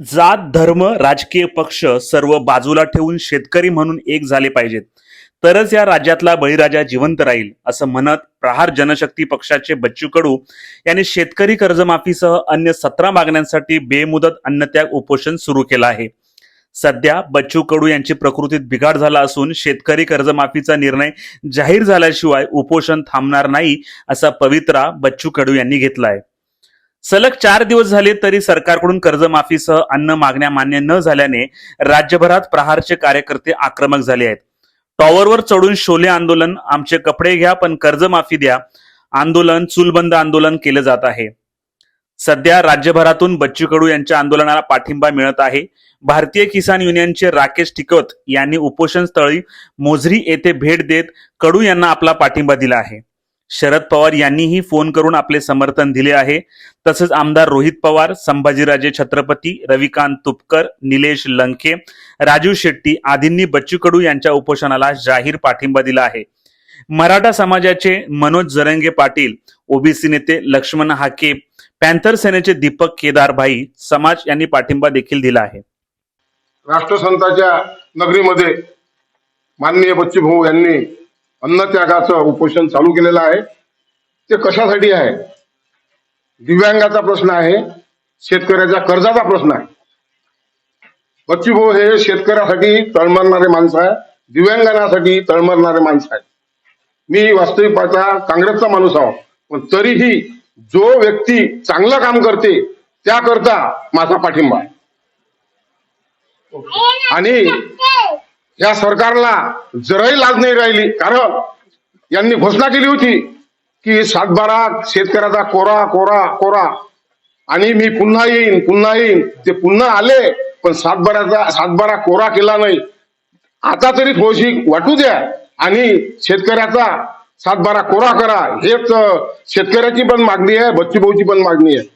जात धर्म राजकीय पक्ष सर्व बाजूला ठेवून शेतकरी म्हणून एक झाले पाहिजेत. तरच या राज्यातला बळीराजा जिवंत राहील असं म्हणत प्रहार जनशक्ती पक्षाचे बच्चू कडू यांनी शेतकरी कर्जमाफीसह अन्य सतरा मागण्यांसाठी बेमुदत अन्नत्याग उपोषण सुरू केलं आहे. सध्या बच्चू कडू यांची प्रकृतीत बिघाड झाला असून शेतकरी कर्जमाफीचा निर्णय जाहीर झाल्याशिवाय उपोषण थांबणार नाही असा पवित्रा बच्चू कडू यांनी घेतला आहे सलग चार दिवस झाले तरी सरकारकडून कर्जमाफीसह अन्न मागण्या मान्य न झाल्याने राज्यभरात प्रहारचे कार्यकर्ते आक्रमक झाले आहेत. टॉवरवर चढून शोले आंदोलन आमचे कपडे घ्या पण कर्जमाफी द्या आंदोलन चूलबंद आंदोलन केलं जात आहे. सध्या राज्यभरातून बच्चू कडू यांच्या आंदोलनाला पाठिंबा मिळत आहे. भारतीय किसान युनियनचे राकेश टिकवत यांनी उपोषण स्थळी मोझरी येथे भेट देत कडू यांना आपला पाठिंबा दिला आहे. शरद पवार यांनीही फोन करून आपले समर्थन दिले आहे. तसंच आमदार रोहित पवार संभाजीराजे छत्रपती रविकांत तुपकर निलेश लंके राजू शेट्टी आदींनी बच्चू कडू यांच्या उपोषणाला जाहीर पाठिंबा दिला आहे. मराठा समाजाचे मनोज जरंगे पाटील ओबीसी नेते लक्ष्मण हाके पॅन्थर सेनेचे दीपक केदारभाई समाज यांनी पाठिंबा देखील दिला आहे. राष्ट्रसंताच्या नगरीमध्ये माननीय बच्चूभाऊ यांनी अन्नत्यागाचं उपोषण चालू केलेलं आहे. ते कशासाठी आहे? दिव्यांगाचा प्रश्न आहे शेतकऱ्याच्या कर्जाचा प्रश्न आहे. बच्चूभाऊ हे शेतकऱ्यासाठी तळमळणारे माणसं आहे दिव्यांगांसाठी तळमळणारे माणसं आहेत. मी वास्तविक पाहता काँग्रेसचा माणूस आहो पण तरीही जो व्यक्ती चांगलं काम करते त्याकरता माझा पाठिंबा आहे. आणि या सरकारला जराही लाज नाही राहिली. कारण यांनी घोषणा केली होती की सातबारा शेतकऱ्याचा कोरा कोरा कोरा. आणि मी पुन्हा येईन पुन्हा येईन. ते पुन्हा आले पण सातबाराचा सातबारा कोरा केला नाही. आता तरी थोडीशी वाटू द्या आणि शेतकऱ्याचा सातबारा कोरा करा. हेच शेतकऱ्याची पण मागणी आहे बच्चूभाऊची पण मागणी आहे.